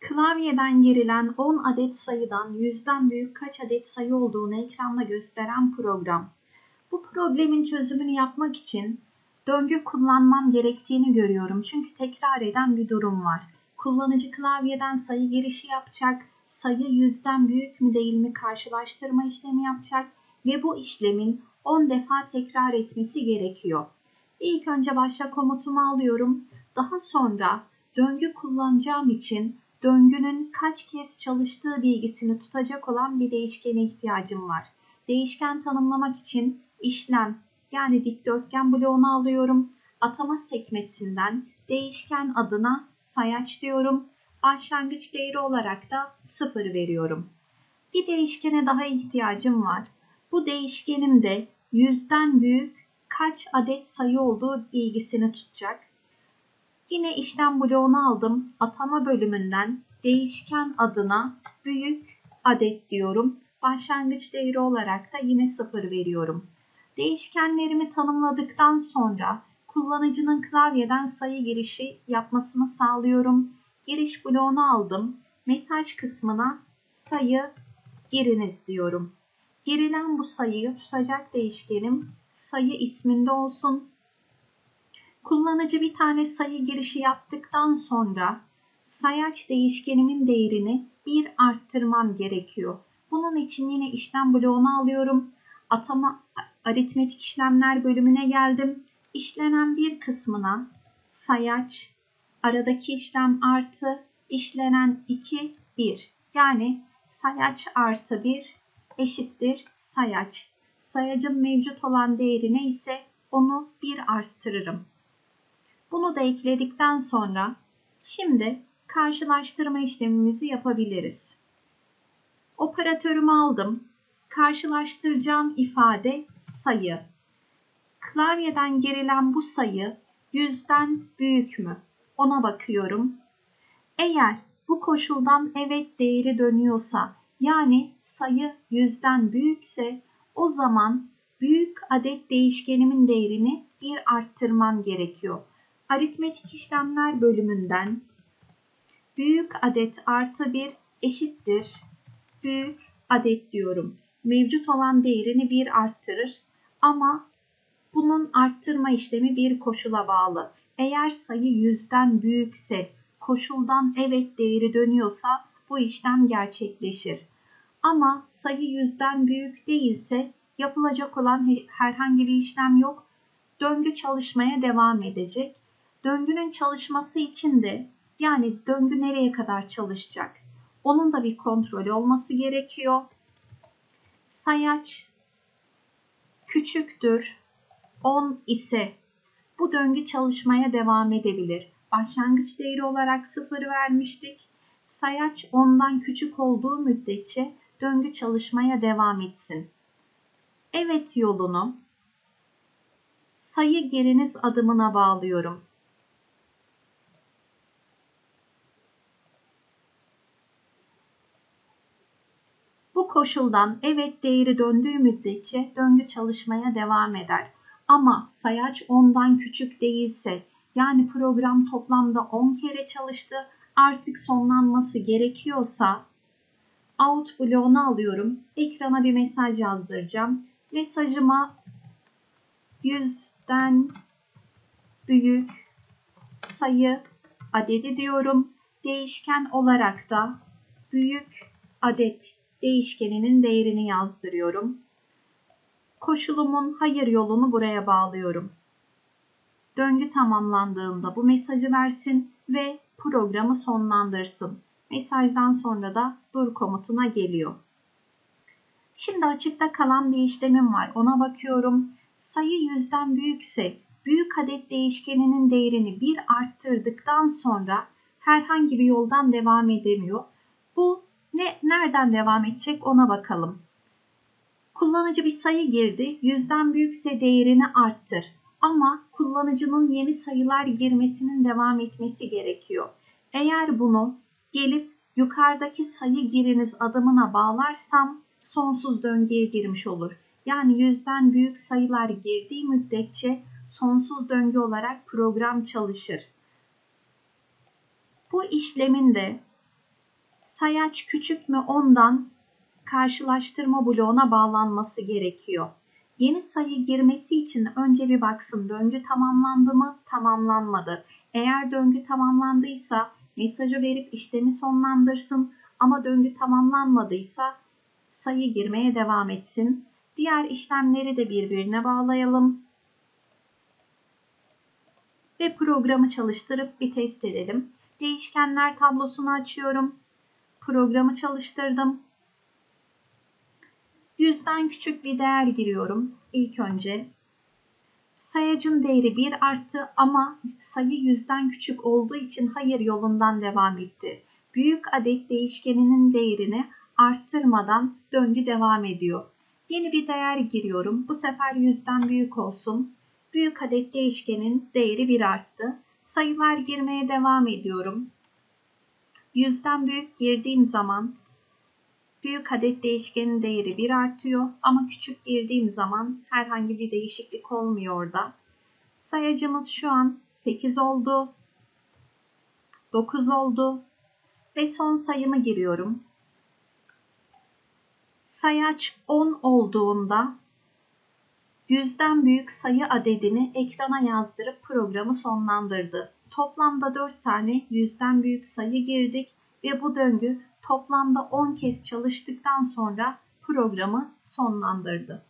Klavyeden girilen 10 adet sayıdan yüzden büyük kaç adet sayı olduğunu ekranda gösteren program. Bu problemin çözümünü yapmak için döngü kullanmam gerektiğini görüyorum. Çünkü tekrar eden bir durum var. Kullanıcı klavyeden sayı girişi yapacak, sayı yüzden büyük mü değil mi karşılaştırma işlemi yapacak ve bu işlemin 10 defa tekrar etmesi gerekiyor. İlk önce başla komutumu alıyorum. Daha sonra döngü kullanacağım için döngünün kaç kez çalıştığı bilgisini tutacak olan bir değişkene ihtiyacım var. Değişken tanımlamak için işlem yani dikdörtgen bloğunu alıyorum. Atama sekmesinden değişken adına sayaç diyorum. Başlangıç değeri olarak da 0 veriyorum. Bir değişkene daha ihtiyacım var. Bu değişkenimde yüzden büyük kaç adet sayı olduğu bilgisini tutacak. Yine işlem bloğunu aldım. Atama bölümünden değişken adına büyük adet diyorum. Başlangıç değeri olarak da yine 0 veriyorum. Değişkenlerimi tanımladıktan sonra kullanıcının klavyeden sayı girişi yapmasını sağlıyorum. Giriş bloğunu aldım. Mesaj kısmına sayı giriniz diyorum. Girilen bu sayıyı tutacak değişkenim sayı isminde olsun. Kullanıcı bir tane sayı girişi yaptıktan sonra sayaç değişkenimin değerini bir arttırmam gerekiyor. Bunun için yine işlem bloğunu alıyorum. Atama aritmetik işlemler bölümüne geldim. İşlenen bir kısmına sayaç, aradaki işlem artı, işlenen 2, 1. Yani sayaç artı 1 eşittir sayaç. Sayacın mevcut olan değerine ise onu bir arttırırım. Bunu da ekledikten sonra şimdi karşılaştırma işlemimizi yapabiliriz. Operatörümü aldım. Karşılaştıracağım ifade sayı. Klavyeden girilen bu sayı yüzden büyük mü? Ona bakıyorum. Eğer bu koşuldan evet değeri dönüyorsa yani sayı yüzden büyükse o zaman büyük adet değişkenimin değerini bir arttırmam gerekiyor. Aritmetik işlemler bölümünden büyük adet artı bir eşittir büyük adet diyorum. Mevcut olan değerini bir arttırır ama bunun arttırma işlemi bir koşula bağlı. Eğer sayı yüzden büyükse, koşuldan evet değeri dönüyorsa bu işlem gerçekleşir. Ama sayı yüzden büyük değilse yapılacak olan herhangi bir işlem yok. Döngü çalışmaya devam edecek. Döngünün çalışması için de yani döngü nereye kadar çalışacak? Onun da bir kontrolü olması gerekiyor. Sayaç küçüktür 10 ise bu döngü çalışmaya devam edebilir. Başlangıç değeri olarak 0 vermiştik. Sayaç 10'dan küçük olduğu müddetçe döngü çalışmaya devam etsin. Evet yolunu sayı geriniz adımına bağlıyorum. Bu koşuldan evet değeri döndüğü müddetçe döngü çalışmaya devam eder. Ama sayaç 10'dan küçük değilse yani program toplamda 10 kere çalıştı artık sonlanması gerekiyorsa out bloğunu alıyorum. Ekrana bir mesaj yazdıracağım. Mesajıma 100'den büyük sayı adedi diyorum. Değişken olarak da büyük adet değişkeninin değerini yazdırıyorum. Koşulumun hayır yolunu buraya bağlıyorum. Döngü tamamlandığında bu mesajı versin ve programı sonlandırsın. Mesajdan sonra da dur komutuna geliyor. Şimdi açıkta kalan bir işlemim var. Ona bakıyorum. Sayı yüzden büyükse büyük adet değişkeninin değerini bir arttırdıktan sonra herhangi bir yoldan devam edemiyor. Ne nereden devam edecek ona bakalım. Kullanıcı bir sayı girdi. Yüzden büyükse değerini arttır. Ama kullanıcının yeni sayılar girmesinin devam etmesi gerekiyor. Eğer bunu gelip yukarıdaki sayı giriniz adımına bağlarsam sonsuz döngüye girmiş olur. Yani yüzden büyük sayılar girdiği müddetçe sonsuz döngü olarak program çalışır. Bu işlemin de Sayaç küçük mü 10'dan karşılaştırma bloğuna bağlanması gerekiyor. Yeni sayı girmesi için önce bir baksın döngü tamamlandı mı, tamamlanmadı. Eğer döngü tamamlandıysa mesajı verip işlemi sonlandırsın ama döngü tamamlanmadıysa sayı girmeye devam etsin. Diğer işlemleri de birbirine bağlayalım. Ve programı çalıştırıp bir test edelim. Değişkenler tablosunu açıyorum. Programı çalıştırdım. Yüzden küçük bir değer giriyorum ilk önce. Sayacın değeri 1 arttı ama sayı yüzden küçük olduğu için hayır yolundan devam etti. Büyük adet değişkeninin değerini arttırmadan döngü devam ediyor. Yeni bir değer giriyorum. Bu sefer yüzden büyük olsun. Büyük adet değişkenin değeri 1 arttı. Sayılar girmeye devam ediyorum. Yüzden büyük girdiğim zaman büyük adet değişkenin değeri 1 artıyor ama küçük girdiğim zaman herhangi bir değişiklik olmuyor orada. Sayacımız şu an 8 oldu. 9 oldu. Ve son sayımı giriyorum. Sayaç 10 olduğunda yüzden büyük sayı adedini ekrana yazdırıp programı sonlandırdı. Toplamda 4 tane yüzden büyük sayı girdik ve bu döngü toplamda 10 kez çalıştıktan sonra programı sonlandırdı.